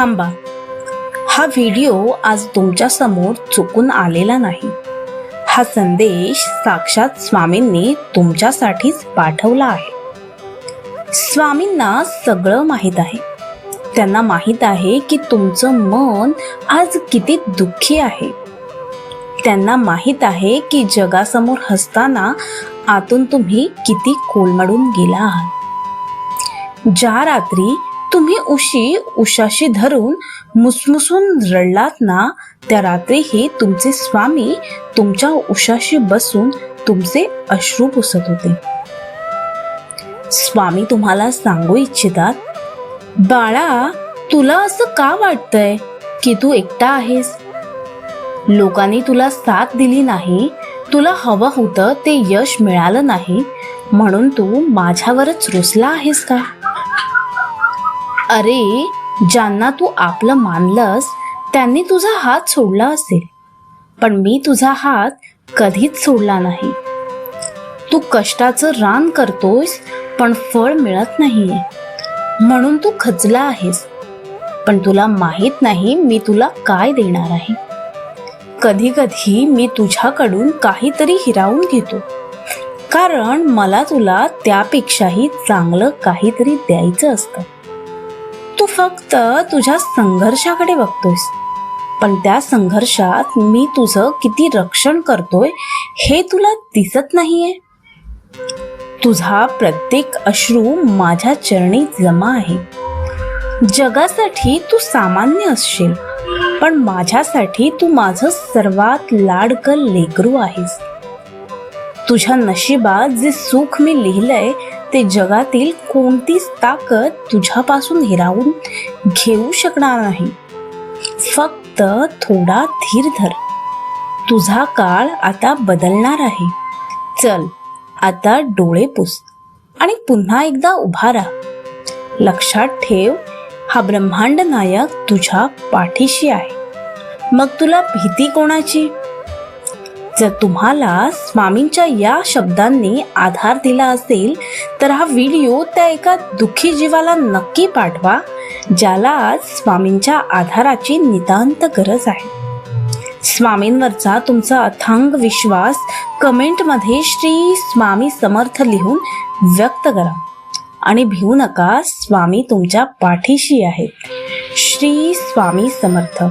थांबा. हा व्हिडिओ आज तुमच्यासमोर चुकून आलेला नाही. हा संदेश साक्षात स्वामींनी तुमच्यासाठीच पाठवला आहे. स्वामींना सगळं माहीत आहे. त्यांना माहीत आहे की तुमचं मन आज किती दुःखी आहे. त्यांना माहीत आहे की जगासमोर हसताना आतून तुम्ही किती कोलमडून गेला आहात. ज्या रात्री तुम्ही उशी उशाशी धरून मुसमुसून रडलात ना त्या रात्रीही तुमचे स्वामी तुमच्या उशाशी बसून तुमचे अश्रू पुसत होते. स्वामी तुम्हाला सांगू इच्छितात बाळा तुला असं का वाटतंय की तू एकटा आहेस? लोकांनी तुला साथ दिली नाही तुला हवं होतं ते यश मिळालं नाही म्हणून तू माझ्यावरच रुसला आहेस का? अरे ज्यांना तू आपलं मानलंस त्यांनी तुझा हात सोडला असेल. पण मी तुझा हात कधीच सोडला नाही. तू कष्टाचं रान करतोस पण फळ मिळत नाहीये. म्हणून तू खचला आहेस. पण तुला माहीत नाही मी तुला काय देणार आहे. कधी कधी मी तुझ्याकडून काहीतरी हिरावून घेतो. कारण मला तुला त्यापेक्षाही चांगलं काहीतरी द्यायचं असतं. फक्त तुझ्या संघर्षाकडे बघतोयस. पण त्या संघर्षात मी तुझं किती रक्षण करतोय हे तुला दिसत नाहीये. तुझा प्रत्येक अश्रू माझ्या चरणी जमा आहे. जगासाठी तू सामान्य असशील पण माझ्यासाठी तू माझं सर्वात लाडकं लेकरू आहेस. तुझ्या नशिबात जे सुख मी लिहिलंय ते जगातील कोणतीच ताकद तुझ्यापासून हिरावून घेऊ शकणार नाही. फक्त थोडा धीर धर. तुझा काळ आता बदलणार आहे. चल आता डोळे पुस आणि पुन्हा एकदा उभा राहा. लक्षात ठेव हा ब्रह्मांड नायक तुझ्या पाठीशी आहे. मग तुला भीती कोणाची? जर तुम्हाला स्वामींच्या या शब्दांनी आधार दिला असेल तर हा व्हिडिओ त्या एका दुःखी जीवाला नक्की पाठवा ज्याला आज स्वामींच्या आधाराची नितांत गरज आहे. स्वामींवरचा तुमचा अथांग विश्वास कमेंटमध्ये श्री स्वामी समर्थ लिहून व्यक्त करा आणि भिवू नका स्वामी तुमच्या पाठीशी आहेत. श्री स्वामी समर्थ.